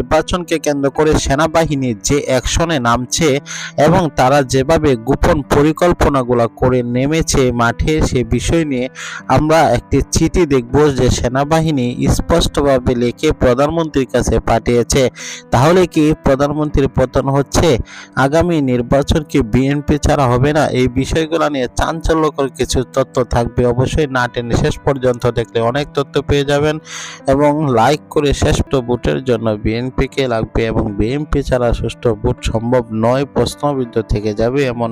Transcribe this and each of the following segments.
নির্বাচনকে কেন্দ্র করে সেনাবাহিনী যে অ্যাকশনে নামছে এবং তারা যেভাবে গোপন পরিকল্পনাগুলো করে নেমেছে মাঠে, সে বিষয় নিয়ে আমরা একটি চিঠি দেখব যে সেনাবাহিনী স্পষ্টভাবে লিখে প্রধানমন্ত্রীর কাছে পাঠিয়েছে। তাহলে কি প্রধানমন্ত্রীর পতন হচ্ছে? আগামী নির্বাচন কি বিএনপি ছাড়া হবে না? এই বিষয়গুলো নিয়ে চাঞ্চল্যকর কিছু তথ্য থাকবে অবশ্যই না টেনে শেষ পর্যন্ত দেখলে অনেক তথ্য পেয়ে যাবেন এবং লাইক করে শ্রেষ্ঠ ভোটের জন্য বিএনপিকে লাগবে এবং বিএনপি ছাড়া সুষ্ঠু ভোট সম্ভব নয়, প্রশ্নবিদ্ধ থেকে যাবে এমন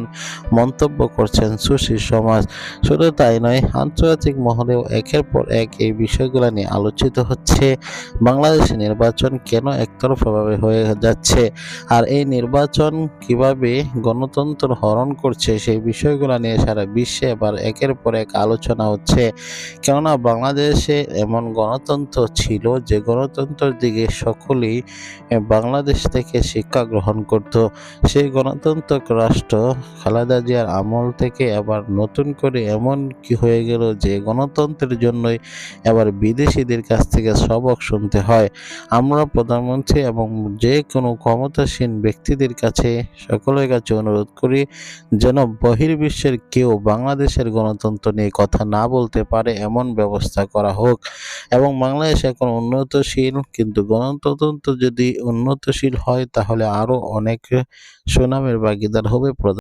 মন্তব্য করছেন সুশী সমাজ। শুধু তাই নয়, আন্তর্জাতিক মহলেও একের পর এক এই বিষয়গুলো নিয়ে আলোচিত হচ্ছে। বাংলাদেশে নির্বাচন কেন একতরফাভাবে হয়ে যাচ্ছে? আর এই নির্বাচন কীভাবে গণতন্ত্র হরণ করছে সেই বিষয়গুলো নিয়ে সারা বিশ্বে এবার একের পর এক আলোচনা হচ্ছে। কেননা বাংলাদেশে এমন গণতন্ত্র ছিল যে গণতন্ত্রের দিকে সকলেই বাংলাদেশ থেকে শিক্ষা গ্রহণ করত। সেই গণতান্ত্রিক রাষ্ট্র খালেদা জিয়ার আমল থেকে এবার নতুন করে এমন কি হয়ে গেল যে গণতন্ত্রের জন্যই এবার বিদেশিদের কাছ থেকে সবক শুনতে হয়। আমরা প্রধানমন্ত্রী এবং যে কোনো ক্ষমতাসীন ব্যক্তিদের কাছে সকলের কাছে অনুরোধ করি যেন বহির্বিশ্বের কেউ বাংলাদেশের গণতন্ত্র নিয়ে কথা না বলতে পারে এমন ব্যবস্থা করা হোক। এবং বাংলাদেশ এখন উন্নতশীল, কিন্তু গণতন্ত্র যদি উন্নতশীল হয় তাহলে আরও অনেক সুনামের ভাগিদার হবে প্রধান।